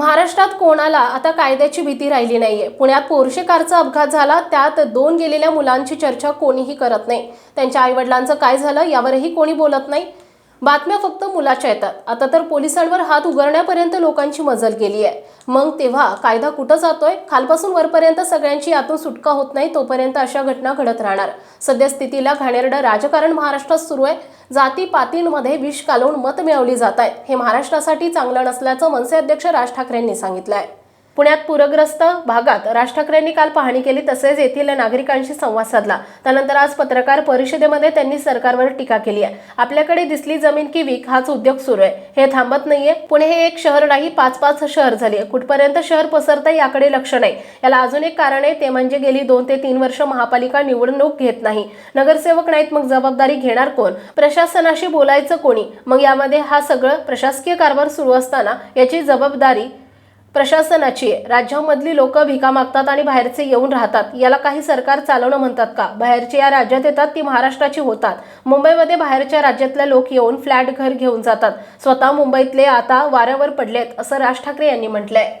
महाराष्ट्रात कोणाला आता कायद्याची भीती राहिली नाहीये. पुण्यात पोर्शे कारचा अपघात झाला त्यात दोन गेलेल्या मुलांची चर्चा कोणीही करत नाही. त्यांच्या आईवडिलांचं काय झालं यावरही कोणी बोलत नाही. बातम्या फक्त मुलाच्या येतात. आता तर पोलिसांवर हात उघडण्यापर्यंत लोकांची मजल गेली आहे. मग तेव्हा कायदा कुठं जातोय? खालपासून वरपर्यंत सगळ्यांची यातून सुटका होत नाही तोपर्यंत अशा घटना घडत राहणार. सध्या स्थितीला घाणेरडं राजकारण महाराष्ट्रात सुरू आहे. जाती पातींमध्ये विष कालवून मत मिळवली जात आहे. हे महाराष्ट्रासाठी चांगलं नसल्याचं मनसे अध्यक्ष राज ठाकरेंनी सांगितलं आहे पुण्यात पूरग्रस्त भागात राज ठाकरेंनी काल पाहणी केली तसेच येथील नागरिकांशी संवाद साधला. त्यानंतर आज पत्रकार परिषदेमध्ये त्यांनी सरकारवर टीका केली आहे. आपल्याकडे दिसली जमीन की वीक हाच उद्योग सुरू आहे. हे थांबत नाहीये. पुणे हे एक शहर नाही पाच पाच शहर झाली आहे. कुठपर्यंत शहर पसरतं याकडे लक्ष नाही. याला अजून एक कारण आहे ते म्हणजे गेली दोन ते तीन वर्ष महापालिका निवडणूक घेत नाही. नगरसेवक नाहीत मग जबाबदारी घेणार कोण? प्रशासनाशी बोलायचं कोणी? मग यामध्ये हा सगळं प्रशासकीय कारभार सुरू असताना याची जबाबदारी प्रशासनाची. राज्यामधली लोक भिका मागतात आणि बाहेरचे येऊन राहतात. याला काही सरकार चालवणं म्हणतात का? बाहेरचे या राज्यात येतात ती महाराष्ट्राची होतात? मुंबईमध्ये बाहेरच्या राज्यातल्या लोक येऊन फ्लॅट घर घेऊन जातात. स्वतः मुंबईतले आता वाऱ्यावर पडलेत असं राज ठाकरे यांनी म्हटलंय.